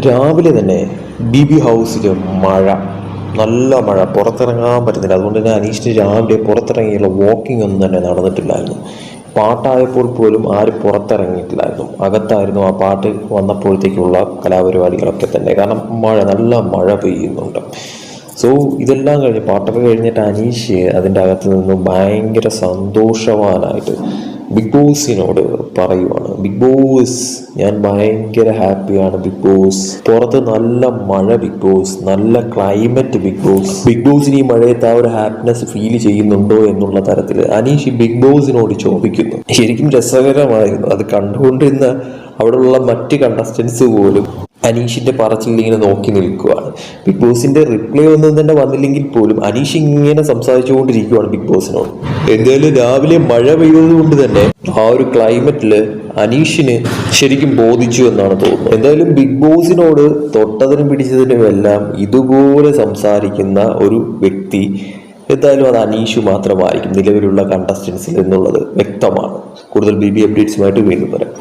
രാവിലെ തന്നെ B B ഹൗസിൽ മഴ നല്ല മഴ. പുറത്തിറങ്ങാൻ പറ്റുന്നില്ല. അതുകൊണ്ട് തന്നെ അനീഷിന് രാവിലെ പുറത്തിറങ്ങിയുള്ള വാക്കിംഗ് ഒന്നും തന്നെ നടന്നിട്ടില്ലായിരുന്നു. പാട്ടായപ്പോൾ പോലും ആരും പുറത്തിറങ്ങിയിട്ടില്ലായിരുന്നു. അകത്തായിരുന്നു ആ പാട്ട് വന്നപ്പോഴത്തേക്കുള്ള കലാപരിപാടികളൊക്കെ തന്നെ. കാരണം മഴ നല്ല മഴ പെയ്യുന്നുണ്ട്. സോ ഇതെല്ലാം കഴിഞ്ഞ് പാട്ടൊക്കെ കഴിഞ്ഞിട്ട് അനീഷ് അതിന്റെ അകത്ത് നിന്ന് ഭയങ്കര സന്തോഷവാനായിട്ട് ബിഗ് ബോസിനോട് പറയുവാണ്. ബിഗ് ബോസ് ഞാൻ ഭയങ്കര ഹാപ്പിയാണ് ബിഗ് ബോസ് പുറത്ത് നല്ല മഴ ബിഗ് ബോസ് നല്ല climate big boss big boss ഈ മഴയത്ത് ആ ഒരു ഹാപ്പിനെസ് ഫീൽ ചെയ്യുന്നുണ്ടോ എന്നുള്ള തരത്തിൽ അനീഷ് ബിഗ് ബോസിനോട് ചോദിക്കുന്നു. ശരിക്കും രസകരമായിരുന്നു. അത് കണ്ടുകൊണ്ടിരുന്ന അവിടെയുള്ള മറ്റ് കണ്ടസ്റ്റൻസ് പോലും അനീഷിന്റെ പറച്ചിൽ ഇങ്ങനെ നോക്കി നിൽക്കുകയാണ് ബിഗ് ബോസിന്റെ റിപ്ലൈ ഒന്നും തന്നെ വന്നില്ലെങ്കിൽ പോലും അനീഷ് ഇങ്ങനെ സംസാരിച്ചുകൊണ്ടിരിക്കുകയാണ് ബിഗ് ബോസിനോട് എന്തായാലും രാവിലെ മഴ പെയ്തത് കൊണ്ട് തന്നെ ആ ഒരു ക്ലൈമറ്റിൽ അനീഷിന് ശരിക്കും ബോധിച്ചു എന്നാണ് തോന്നുന്നത്. എന്തായാലും ബിഗ് ബോസിനോട് തൊട്ടതിനും പിടിച്ചതിനും എല്ലാം ഇതുപോലെ സംസാരിക്കുന്ന ഒരു വ്യക്തി എന്തായാലും അത് അനീഷ് മാത്രമായിരിക്കും നിലവിലുള്ള കണ്ടസ്റ്റൻസിൽ എന്നുള്ളത് വ്യക്തമാണ്. കൂടുതൽ ബി ബി അപ്ഡേറ്റ്സുമായിട്ട് വീണ്ടും വരാം.